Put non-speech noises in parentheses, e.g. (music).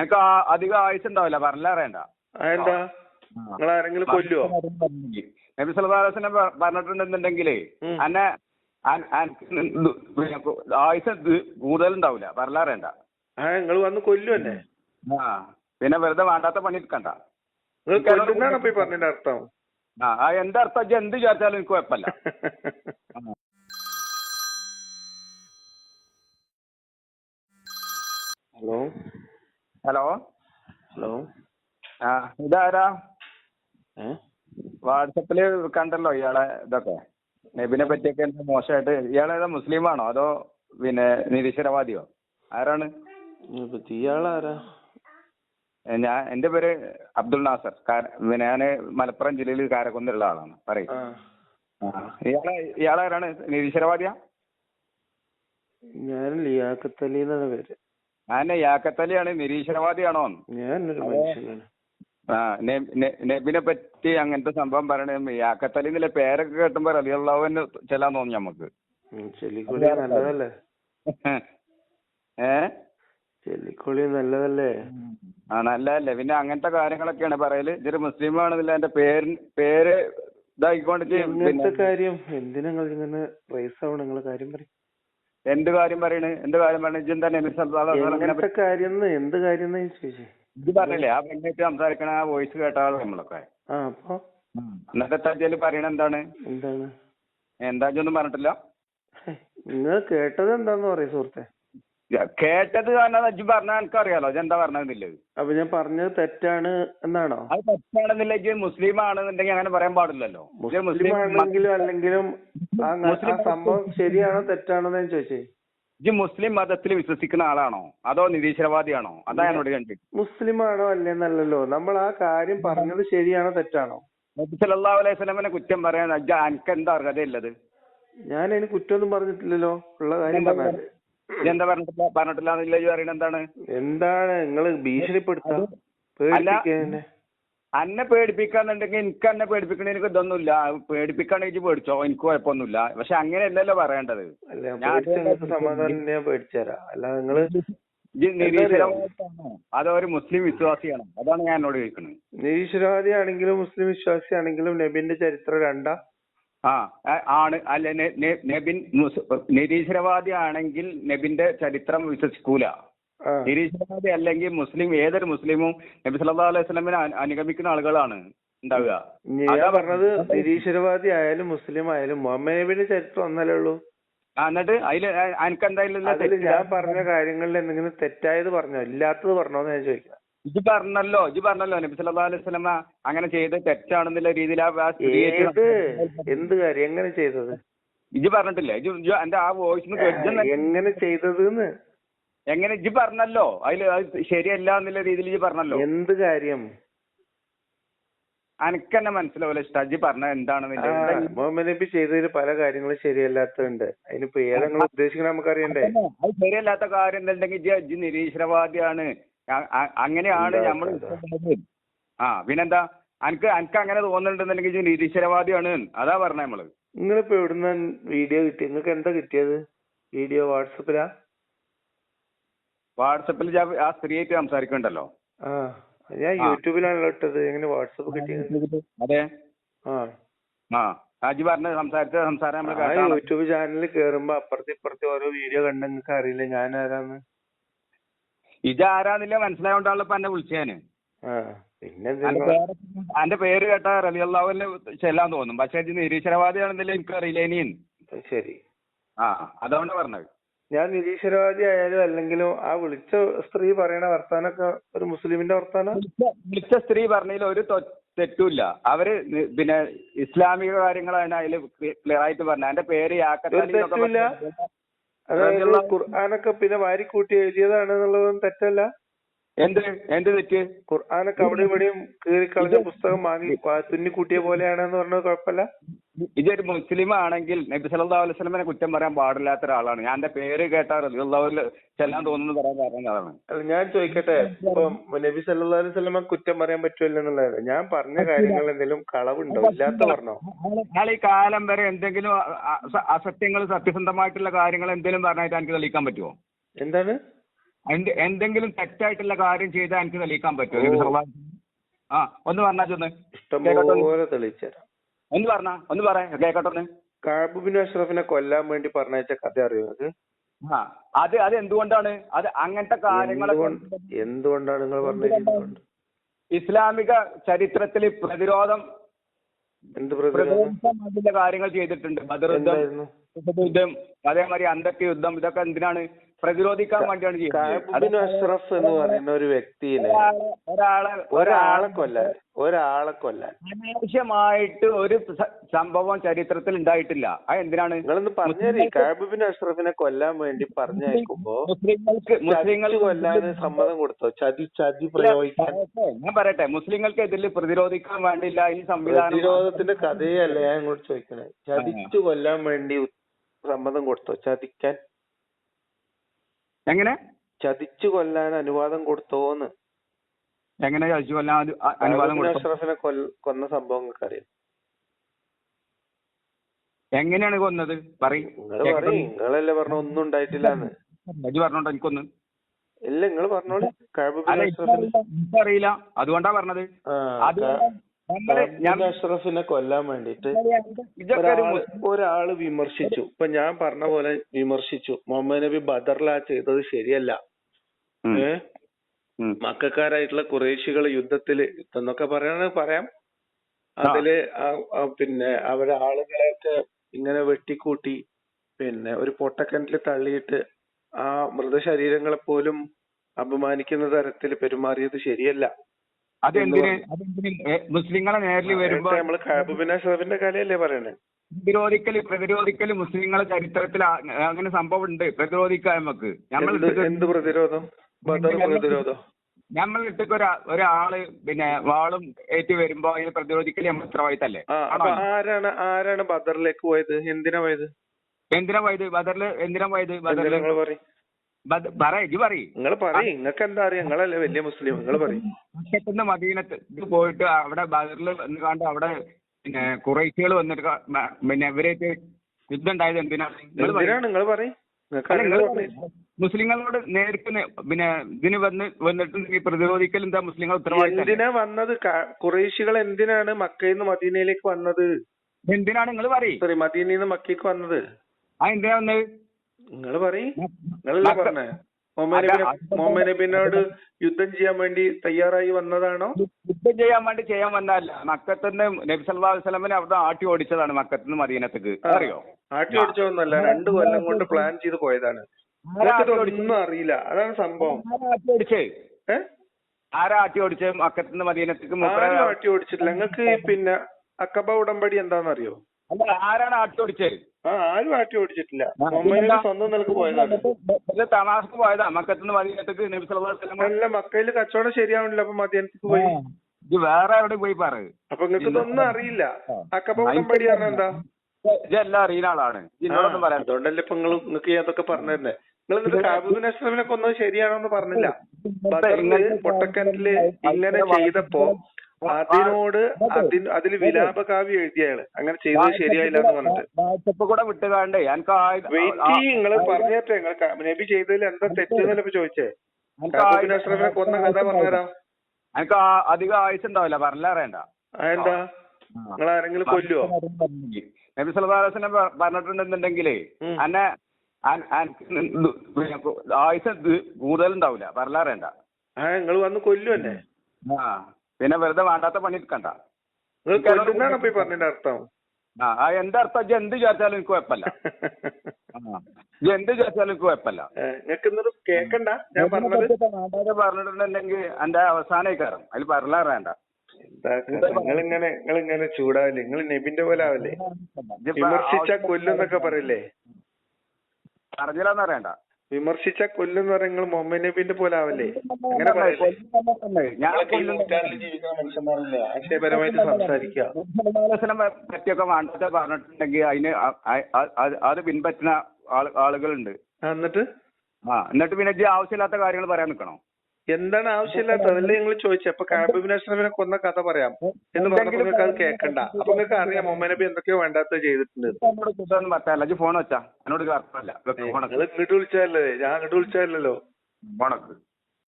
എനിക്ക് അധികം ആയുസ് ഉണ്ടാവില്ല പറഞ്ഞറിയണ്ട അതെന്താ നിങ്ങൾ ആരെങ്കിലും കൊല്ലുവോ? നബി സല്ലല്ലാഹു പറഞ്ഞിട്ടുണ്ടെന്നുണ്ടെങ്കിലേ. അന്നെ ആയുസ് കൂടുതൽ ഉണ്ടാവില്ല പറഞ്ഞറിയണ്ട ആ നിങ്ങൾ വന്ന് ആ പിന്നെ വെറുതെ വേണ്ടാത്ത പണി എടുക്കണ്ട. പറഞ്ഞതിന്റെ അർത്ഥം? ആ എന്താ അർത്ഥം എന്ത് വിചാരിച്ചാലും എനിക്ക് കുഴപ്പമില്ല. (laughs) ഹലോ? ഹലോ ഹലോ ആ ഇതാരാ? വാട്സപ്പിൽ കണ്ടല്ലോ ഇയാളെ ഇതൊക്കെ. നബിനെ പറ്റിയൊക്കെ എന്താ മോശമായിട്ട് ഇയാളേതാ മുസ്ലിമാണോ അതോ പിന്നെ നിരീശ്വരവാദിയോ? ആരാണ്? ഇയാളാരാ? ഞാൻ എന്റെ പേര് അബ്ദുൾ നാസർ. പിന്നെ ഞാൻ മലപ്പുറം ജില്ലയിൽ കാരക്കുന്നുള്ള ആളാണ്. പറയും. ഇയാളെ ഇയാളാരാണ്? നിരീശ്വരവാദിയാ? ഞാൻ ലിയാഖത്തലി എന്നാണ് പേര്. ഞാൻ യാക്കത്തലിയാണ് നിരീശ്വരവാദിയാണോ ഞാൻ ഒരു മനുഷ്യനാണ്. ആ നബിനെ പറ്റി അങ്ങനത്തെ സംഭവം പറയണ യാക്കത്തലി എന്നുള്ള പേരൊക്കെ കേട്ടുമ്പോ റലിയുള്ളവന് ചെല്ലാൻ തോന്നി നമുക്ക് ചെല്ലിക്കൊളി നല്ലതല്ലേ? ഏ? ചെല്ലിക്കുളി നല്ലതല്ലേ? ആ നല്ലതല്ലേ. പിന്നെ അങ്ങനത്തെ കാര്യങ്ങളൊക്കെയാണ് പറയൽ. ഇതൊരു മുസ്ലിം ആണെന്നില്ല എന്റെ പേര് പേര് ഇതായിക്കൊണ്ട് കാര്യം എന്തിനാ നിങ്ങൾ ഇങ്ങനെ റൈസ് ആവണം നിങ്ങളെ കാര്യം പറയും? എന്ത് കാര്യം പറയണ്? എന്ത് കാര്യം പറയണ? ഇജ്ജ് എന്താ നബി സല്ലല്ലാഹു കാര്യം എന്ത് കാര്യം ഇത് പറഞ്ഞില്ലേ ആ പെണ്ണായിട്ട് സംസാരിക്കണ ആ വോയിസ് കേട്ടാളോ നമ്മളൊക്കെ. എന്നിട്ട് തജ്ജൽ പറയണ എന്താണ്? എന്താണ്? എന്താ ഇജ്ജൊന്നും പറഞ്ഞിട്ടില്ല? നിങ്ങൾ കേട്ടത് എന്താന്ന് പറയും സുഹൃത്തെ. കേട്ടത് കാരണം ഇജ്ജ് പറഞ്ഞ എനിക്കറിയാലോ. എന്താ പറഞ്ഞത് അപ്പൊ ഞാൻ പറഞ്ഞത് തെറ്റാണ് എന്നാണോ? അത് തെറ്റാണെന്നില്ല ഇജ്ജ് മുസ്ലിം ആണെന്നുണ്ടെങ്കിൽ അങ്ങനെ പറയാൻ പാടില്ലല്ലോ. മുസ്ലിം ആണെങ്കിലും അല്ലെങ്കിലും ആ സംഭവം ശരിയാണോ തെറ്റാണോ ഞാൻ ചോദിച്ചേ. ഇജ്ജ് മുസ്ലിം മതത്തിൽ വിശ്വസിക്കുന്ന ആളാണോ? അതോ നിരീശ്വരവാദിയാണോ? അതാ എന്നോട് കണ്ടി മുസ്ലിം ആണോ അല്ലെന്നല്ലോ നമ്മൾ ആ കാര്യം പറഞ്ഞത് ശരിയാണോ തെറ്റാണോ? നബി സല്ലല്ലാഹു അലൈഹി വസല്ലമനെ കുറ്റം പറയാൻ അജ്ജ എനിക്ക് എന്താ അർഹതയുള്ളത് ഞാൻ അതിന് കുറ്റമൊന്നും പറഞ്ഞിട്ടില്ലല്ലോ. ഉള്ള കാര്യം പറഞ്ഞാൽ എന്താ പറഞ്ഞിട്ടില്ല? പറഞ്ഞിട്ടില്ല എന്നില്ല എന്താണ്? എന്താണ്? നിങ്ങൾ ഭീഷണിപ്പെടുത്താ. അല്ല. അന്നെ പേടിപ്പിക്കാന്നുണ്ടെങ്കിൽ എനിക്ക് എന്നെ പേടിപ്പിക്കണ എനിക്ക് ഇതൊന്നുമില്ല. പേടിപ്പിക്കാണെങ്കിൽ പേടിച്ചോ? എനിക്ക് കുഴപ്പമൊന്നുമില്ല. പക്ഷെ അങ്ങനെയല്ലല്ലോ പറയേണ്ടത്. അല്ല ഞാൻ പേടിച്ച സമാധാനം ഞാൻ അല്ല നിങ്ങൾ ഇജ്ജ് നിരീശ്വരവാദിയാണോ അതോ ഒരു മുസ്ലിം വിശ്വാസിയാണ്. അതാണ് ഞാൻ എന്നോട് ചോദിക്കുന്നത് നിരീശ്വരവാദി ആണെങ്കിലും മുസ്ലിം വിശ്വാസി ആണെങ്കിലും നബിന്റെ ചരിത്രം രണ്ടാ? ആ ആണ്. അല്ല നബിൻ നിരീശ്വരവാദി ആണെങ്കിൽ നബിന്റെ ചരിത്രം വിശ്വസിക്കൂല. നിരീശ്വരവാദി അല്ലെങ്കിൽ മുസ്ലിം ഏതൊരു മുസ്ലിമും നബി സല്ലാ അലൈഹി സ്വലമിനെ അനുഗമിക്കുന്ന ആളുകളാണ് ഉണ്ടാവുക. ഞാൻ അതാ പറഞ്ഞത്. നിരീശ്വരവാദി ആയാലും മുസ്ലിം ആയാലും മുഹമ്മദ് നബിയുടെ ചരിത്രം ഒന്നല്ലേ ഉള്ളൂ? എന്നിട്ട് അതിൽ എനിക്ക് എന്തായാലും ഞാൻ പറഞ്ഞ കാര്യങ്ങളിൽ എന്തെങ്കിലും തെറ്റായത് പറഞ്ഞോ? ഇല്ലാത്തത് പറഞ്ഞോന്ന് ഞാൻ ചോദിക്കാം. ഇജ് പറഞ്ഞല്ലോ ഇത് പറഞ്ഞല്ലോ. നബി സല്ലല്ലാഹു അലൈഹി വസല്ലമ അങ്ങനെ ചെയ്ത് തെറ്റാണെന്നുള്ള രീതിയിൽ ആ ഏത്? എന്ത് കാര്യം? എങ്ങനെ ചെയ്തത്? ഇജ് പറഞ്ഞിട്ടില്ലേ? ഇജ് ഇജ്ജ് എന്റെ ആ വോയിസ് എങ്ങനെ ചെയ്തത് എങ്ങനെ ഇജ് പറഞ്ഞല്ലോ? അതിൽ അത് ശരിയല്ല എന്നുള്ള രീതിയിൽ ഇജ് പറഞ്ഞല്ലോ. എന്ത് കാര്യം? അനക്ക് തന്നെ മനസ്സിലാവില്ല ഇഷ്ട. ഇജ് പറഞ്ഞ എന്താണ് മുഹമ്മദ് നബി ചെയ്തതിൽ പല കാര്യങ്ങളും ശരിയല്ലാത്തതുണ്ട്. അതിനിപ്പോ ഏതാ നിങ്ങൾ ഉദ്ദേശിക്കണ നമുക്കറിയണ്ടേ? അത് ശരിയല്ലാത്ത കാര്യം എന്തുണ്ടെങ്കിൽ ഇജ് ഇജ് നിരീശ്വരവാദിയാണ്. അങ്ങനെയാണ് നമ്മൾ ആ പിന്നെന്താ? അനക്ക് അനക്ക് അങ്ങനെ തോന്നുന്നുണ്ടെന്നുണ്ടെങ്കിൽ നിരീശ്വരവാദിയാണ്. അതാ പറഞ്ഞ നമ്മൾ നിങ്ങളിപ്പോ എവിടുന്ന വീഡിയോ കിട്ടി നിങ്ങൾക്ക് എന്താ കിട്ടിയത്? വീഡിയോ വാട്സപ്പിലാ? വാട്സപ്പിൽ ആ സ്ത്രീയായിട്ട് സംസാരിക്കണ്ടല്ലോ? ഞാൻ യൂട്യൂബിലാണല്ലോ ഇട്ടത്. എങ്ങനെ വാട്സപ്പ് കിട്ടിയത്? അതെ. ആ. ആ അജി പറഞ്ഞ സംസാരിച്ച സംസാരം യൂട്യൂബ് ചാനലിൽ കേറുമ്പോ അപ്പുറത്തെ ഇപ്പുറത്തെ ഓരോ വീഡിയോ കണ്ട നിങ്ങൾക്ക് അറിയില്ല? ഞാൻ ആരാന്ന് ഇത് ആരാന്നില്ല മനസ്സിലായോണ്ടാണല്ലോ ഇപ്പൊ എന്നെ വിളിച്ചേന് ആ പിന്നെ അന്റെ പേര് കേട്ട പേര് കേട്ടാ റലിയല്ലാവിന് ചെല്ലാൻ തോന്നും. പക്ഷെ നിരീശ്വരവാദിയാണെന്നില്ല എനിക്കറിയില്ല ഇനിയും. ശരി. ആ അതുകൊണ്ടാ പറഞ്ഞത്? ഞാൻ നിരീശ്വരവാദി ആയാലും അല്ലെങ്കിലും ആ വിളിച്ച സ്ത്രീ പറയണ വർത്താനൊക്കെ ഒരു മുസ്ലിമിന്റെ വർത്താനം? വിളിച്ച- വിളിച്ച സ്ത്രീ പറഞ്ഞതിൽ ഒരു തെറ്റുമില്ല. അവർ പിന്നെ ഇസ്ലാമിക കാര്യങ്ങളാണ് അതിൽ ക്ലിയർ ആയിട്ട് പറഞ്ഞത്. എന്റെ പേര് യാക്കത്താലി അതായത് ഖുർആാനൊക്കെ പിന്നെ വാരിക്കൂട്ടി എഴുതിയതാണ് എന്നുള്ളതും തെറ്റല്ല. എന്ത്? എന്ത് തെറ്റ്? ഖുർആാനൊക്കെ അവിടെ ഇവിടെയും കീറിക്കളഞ്ഞ പുസ്തകം വാങ്ങി തുന്നിക്കൂട്ടിയ പോലെയാണെന്ന് പറഞ്ഞത് കുഴപ്പമില്ല. ഇതൊരു മുസ്ലിം ആണെങ്കിൽ നബി സല്ലല്ലാഹു അലൈഹി വസല്ലമനെ കുറ്റം പറയാൻ പാടില്ലാത്ത ഒരാളാണ്. ഞാൻ എന്റെ പേര് കേട്ടാ റളിയല്ലാഹുവിൽ ചെല്ലാൻ തോന്നുന്നു പറയാൻ കാരണം അതാണ്. അല്ല ഞാൻ ചോദിക്കട്ടെ? ഇപ്പൊ നബി സല്ലല്ലാഹു അലൈഹി വസല്ലമ കുറ്റം പറയാൻ പറ്റില്ല എന്നുള്ളത്. ഞാൻ പറഞ്ഞ കാര്യങ്ങൾ എന്തെങ്കിലും കളവുണ്ടോ? ഇല്ലാത്ത പറഞ്ഞോ? ഈ കാലം വരെ എന്തെങ്കിലും അസത്യങ്ങൾ സത്യസന്ധമായിട്ടുള്ള കാര്യങ്ങൾ എന്തെങ്കിലും പറഞ്ഞായിട്ട് എനിക്ക് തെളിയിക്കാൻ പറ്റുമോ? എന്താണ്? എന്ത് എന്തെങ്കിലും തെറ്റായിട്ടുള്ള കാര്യം ചെയ്താൽ എനിക്ക് തെളിയിക്കാൻ പറ്റുമോ? ആ ഒന്ന് പറഞ്ഞാൽ ഇഷ്ടം പോലെ തെളിയിച്ചു തെളിയിച്ചുതരാം ഒന്ന് പറഞ്ഞ? ഒന്ന് പറ കേക്കട്ടെ ഒന്ന്. കാബുബിൻ അഷ്റഫിനെ കൊല്ലാൻ വേണ്ടി പറഞ്ഞയച്ച കഥ അറിയോ അത്? ആ അത് അത് എന്തുകൊണ്ടാണ്? അത് അങ്ങനത്തെ കാര്യങ്ങളൊക്കെ എന്തുകൊണ്ട് എന്തുകൊണ്ടാണ് നിങ്ങൾ പറഞ്ഞത് ഇസ്ലാമിക ചരിത്രത്തിൽ പ്രതിരോധം എന്ത് പ്രതിരോധം? കാര്യങ്ങൾ ചെയ്തിട്ടുണ്ട്. ബദർ യുദ്ധം അതേമാതിരി അന്തക്ക യുദ്ധം ഇതൊക്കെ എന്തിനാണ്? പ്രതിരോധിക്കാൻ വേണ്ടിയാണ് ചെയ്യുന്നത്. അഷ്റഫ് എന്ന് പറയുന്ന ഒരു വ്യക്തിനെ ഒരാളെ ഒരാളെ കൊല്ലാൻ ഒരാളെ കൊല്ലാൻ. അനാവശ്യമായിട്ട് ഒരു സംഭവം ചരിത്രത്തിൽ ഉണ്ടായിട്ടില്ല. അത് എന്തിനാണ്? നിങ്ങളൊന്ന് പറഞ്ഞേരി. കാബുബിൻ അഷ്റഫിനെ കൊല്ലാൻ വേണ്ടി പറഞ്ഞയക്കുമ്പോ മുസ്ലിങ്ങൾക്ക് മുസ്ലിങ്ങൾ കൊല്ലാന് സമ്മതം കൊടുത്തോ? ചതി ചതി പ്രയോഗിക്കാൻ. ഞാൻ പറയട്ടെ. മുസ്ലിങ്ങൾക്ക് ഇതിൽ പ്രതിരോധിക്കാൻ വേണ്ടിയില്ല ഈ സംവിധാനം പ്രതിരോധത്തിന്റെ കഥയല്ല ഞാൻ ഇങ്ങോട്ട് ചോദിക്കണേ. ചതിച്ചു കൊല്ലാൻ വേണ്ടി സമ്മതം കൊടുത്തോ? ചതിക്കാൻ. എങ്ങനെ? ചതിച്ചു കൊല്ലാൻ അനുവാദം കൊടുത്തോന്ന്. എങ്ങനെ ചതിച്ചു കൊല്ലാൻ അനു- അ- അനുവാദം കൊടുത്തു? അഷ്റഫിനെ കൊല്ല- കൊന്ന സംഭവം നിങ്ങൾക്ക് അറിയാം എങ്ങനെയാണ് കൊന്നത്? പറയും. നിങ്ങൾ പറയും. നിങ്ങളല്ലേ പറഞ്ഞ ഒന്നും ഉണ്ടായിട്ടില്ലാന്ന്. അജി പറഞ്ഞോട്ടോ എനിക്കൊന്ന് ഇല്ല നിങ്ങൾ പറഞ്ഞോളി. കാബുബിൻ അല്ല എനിക്കറിയില്ല. അതുകൊണ്ടാ പറഞ്ഞത്. ആ കാ- അഷ്റഫിനെ കൊല്ലാൻ വേണ്ടിട്ട് ഒരാൾ വിമർശിച്ചു. ഇപ്പൊ ഞാൻ പറഞ്ഞ പോലെ വിമർശിച്ചു. മുഹമ്മദ് നബി ബദറിലാ ചെയ്തത് ശരിയല്ല. ഏഹ്. മക്കാരായിട്ടുള്ള കുറേശികൾ യുദ്ധത്തിൽ യുദ്ധം എന്നൊക്കെ പറയണ പറയാം. അതിൽ പിന്നെ അവരെ ആളുകളെയൊക്കെ ഇങ്ങനെ വെട്ടിക്കൂട്ടി പിന്നെ ഒരു പൊട്ടക്കിണറ്റിൽ തള്ളിയിട്ട് ആ മൃതശരീരങ്ങളെ പോലും അപമാനിക്കുന്ന തരത്തിൽ പെരുമാറിയത് ശരിയല്ല. അതെന്തിന്? അതെന്തിന്? മുസ്ലിങ്ങളെ നേരിൽ വരുമ്പോ നമ്മൾ കാബുബിൻ അഷ്റഫിന്റെ കലയല്ലേ പറയണേ? പ്രതിരോധിക്കൽ പ്രതിരോധിക്കൽ മുസ്ലിങ്ങളെ ചരിത്രത്തിൽ അങ്ങനെ സംഭവം ഉണ്ട്. പ്രതിരോധിക്കാൻ നമുക്ക് നമ്മൾ എന്ത് പ്രതിരോധം? ബദർ പ്രതിരോധം? നമ്മൾ ഇട്ടൊക്കെ ഒരാ ഒരാൾ പിന്നെ വാളും ഏറ്റു വരുമ്പോ അതിനെ പ്രതിരോധിക്കൽ നമ്മൾ ഉത്തരവാദിത്തല്ലേ? ആരാണ് ആരാണ് ബദറിലേക്ക് പോയത്? എന്തിനാ പോയത്? എന്തിനാ പോയത്? ബദറിൽ എന്തിനാ പോയത്? ബദറിൽ ബദറിൽ നിങ്ങൾ പറയും നിങ്ങൾക്ക് എന്താ അറിയാം? നിങ്ങളല്ലേ വലിയ മുസ്ലിം നിങ്ങൾ പറയും. മക്കത്തുനിന്ന് മദീനത്ത് പോയിട്ട് അവിടെ ബദറിൽ വന്ന് കണ്ട് അവിടെ പിന്നെ കുറേശ്ശികൾ വന്നിട്ട് പിന്നെ ഇവരായിട്ട് യുദ്ധം ഉണ്ടായത് എന്തിനാണ് നിങ്ങൾ പറയ്. മുസ്ലിങ്ങളോട് നേരിട്ട് പിന്നെ ഇതിന് വന്ന് വന്നിട്ട് പ്രതിരോധിക്കൽ എന്താ മുസ്ലിങ്ങൾ ഉത്തരവാദിത്തം എന്തിനാ വന്നത്? കുറേശികൾ എന്തിനാണ് മക്കയിൽ നിന്ന് മദീനയിലേക്ക് വന്നത്? എന്തിനാണ് നിങ്ങൾ പറയും? മദീനയിൽ നിന്ന് മക്കയ്ക്ക് വന്നത്? ആ എന്തിനാ വന്നത്? നിങ്ങൾ പറയും. നിങ്ങളല്ലേ പറഞ്ഞേ? മുഹമ്മദ് നബിനോട് യുദ്ധം ചെയ്യാൻ വേണ്ടി തയ്യാറായി വന്നതാണോ? യുദ്ധം ചെയ്യാൻ വേണ്ടി ചെയ്യാൻ വന്നതല്ല. മക്കത്തുനിന്ന് നബി സല്ലല്ലാഹു അലൈഹി വസല്ലമനെ അവിടെ ആട്ടി ഓടിച്ചതാണ് മക്കത്തുനിന്ന് മദീനത്തേക്ക്. അറിയോ? ആട്ടി ഓടിച്ചതൊന്നല്ല രണ്ടു കൊല്ലം കൊണ്ട് പ്ലാൻ ചെയ്ത് പോയതാണ്? ഒന്നും അറിയില്ല. അതാണ് സംഭവം. ആട്ടി ഓടിച്ചേ? ആരാ ആട്ടി ഓടിച്ചത് മക്കത്തുനിന്ന് മദീനത്തേക്ക്? ആട്ടി ഓടിച്ചിട്ടില്ല. നിങ്ങൾക്ക് പിന്നെ അക്കബ ഉടമ്പടി എന്താണെന്നറിയോ? അല്ല ആരാണ് ആട്ടി ഓടിച്ചത്? ആ ആരും ആട്ടി ഓടിച്ചിട്ടില്ല? നബി സ്വന്തം നിലയ്ക്ക് പോയതാണ്. തണാസ്ക്ക് പോയതാ? മക്കത്തിന് മദീനത്തേക്ക് നബി സല്ലല്ലാഹു അല്ല മക്കയിൽ കച്ചവടം ശരിയാവണില്ല അപ്പൊ മദീനത്തേക്ക് പോയി. ഇത് വേറെ എവിടെ പോയി പറ. അപ്പൊ നിങ്ങൾക്ക് ഇതൊന്നും അറിയില്ല. പറഞ്ഞ എന്താ? ഇതെല്ലാം അറിയുന്ന ആളാണ്. ഇതിനോടൊന്നും പറയാം അതുകൊണ്ടല്ലേ ഇപ്പൊ നിങ്ങൾ നിങ്ങൾക്ക് അതൊക്കെ പറഞ്ഞു തന്നെ നിങ്ങൾ കാബൂബിൻ അഷ്റഫിനെ കൊന്നത് ശരിയാണോന്ന് പറഞ്ഞില്ല. ബദറിൽ ഇങ്ങനെ ചെയ്തപ്പോ അതിനോട് അതിന് അതിൽ വിലാപകാവ്യം എഴുതിയയാൾ അങ്ങനെ ചെയ്തത് ശരിയായില്ല എന്ന് പറഞ്ഞിട്ട്. കൂടെ വിട്ടുകാണ്ട്. വെയിറ്റ് നിങ്ങൾ പറഞ്ഞേട്ടെ നിങ്ങൾ നബി ചെയ്തതിൽ എന്താ തെറ്റെന്നല്ലേ ഇപ്പൊ ചോദിച്ചേ? എനിക്ക് അഷ്റഫിനെ കൊന്ന കഥ പറഞ്ഞുതരാം എനിക്ക് അധികം ആയുസ് ഉണ്ടാവില്ല. പറഞ്ഞറിയണ്ട അതെന്താ നിങ്ങൾ ആരെങ്കിലും കൊല്ലുവോ? നബി പ- പറഞ്ഞിട്ടുണ്ടെന്നുണ്ടെങ്കിലേ അന്നെ ആയുസ് കൂടുതലുണ്ടാവില്ല പറഞ്ഞറിയണ്ട നിങ്ങൾ വന്ന് കൊല്ലു എന്നെ ആ. പിന്നെ വെറുതെ വേണ്ടാത്ത പണി എടുക്കണ്ട. എന്താർത്ഥം പറഞ്ഞതിന്റെ അർത്ഥം. ആ എന്താ അർത്ഥം ഇജ്ജ് എന്ത് ചോദിച്ചാലും എനിക്ക് കുഴപ്പമില്ല. (laughs) ഇജ്ജ് എന്ത് ചോദിച്ചാലും എനിക്ക് കുഴപ്പമില്ല. വേണ്ടാതെ പറഞ്ഞിട്ടുണ്ടെങ്കിൽ എന്റെ അവസാന കയറും. അതിൽ പറഞ്ഞാൽ വേണ്ട നിങ്ങളിങ്ങനെ നിങ്ങൾ ഇങ്ങനെ ചൂടാവില്ലേ? നിങ്ങൾ നെബിന്റെ പോലെ ആവില്ലേ? വിമർശിച്ച കൊല്ലുന്നൊക്കെ പറയില്ലേ? പറഞ്ഞില്ലെന്ന് അറിയണ്ട. വിമർശിച്ച കൊല്ലുന്ന എന്ന് നിങ്ങൾ മുഹമ്മദ് നബീന്റെ പോലെ ആവല്ലേ അങ്ങനെ പറയല്ലേ? ഞാൻ നിങ്ങളൊക്കെ ഈ ജീവിക്കുന്ന മനുഷ്യന്മാരല്ലേ? ആശയപരമായിട്ട് സംസാരിക്കുക പറ്റിയൊക്കെ വേണ്ടത് പറഞ്ഞിട്ടുണ്ടെങ്കിൽ അതിന് അത് പിൻപറ്റുന്ന ആളുകളുണ്ട്. എന്നിട്ട്? ആ എന്നിട്ട് പിന്നെ ആവശ്യമില്ലാത്ത കാര്യങ്ങൾ പറയാൻ നിൽക്കണോ എന്താണ് ആവശ്യമില്ലാത്ത? അതല്ലേ നിങ്ങൾ ചോദിച്ചത് അപ്പൊ കാബിബിൻ അഷ്റഫിനെ കൊന്ന കഥ പറയാം. എന്ന് പറഞ്ഞപ്പോ നിങ്ങൾക്ക് അത് കേൾക്കണ്ട അപ്പൊ നിങ്ങൾക്ക് അറിയാം മൊമ്മനബി നബി എന്തൊക്കെയോ വേണ്ടാത്ത ചെയ്തിട്ടുണ്ട്. നിങ്ങൾ ഇങ്ങോട്ട് വിളിച്ചാലേ ഞാൻ അങ്ങോട്ട് വിളിച്ചാലല്ലോ.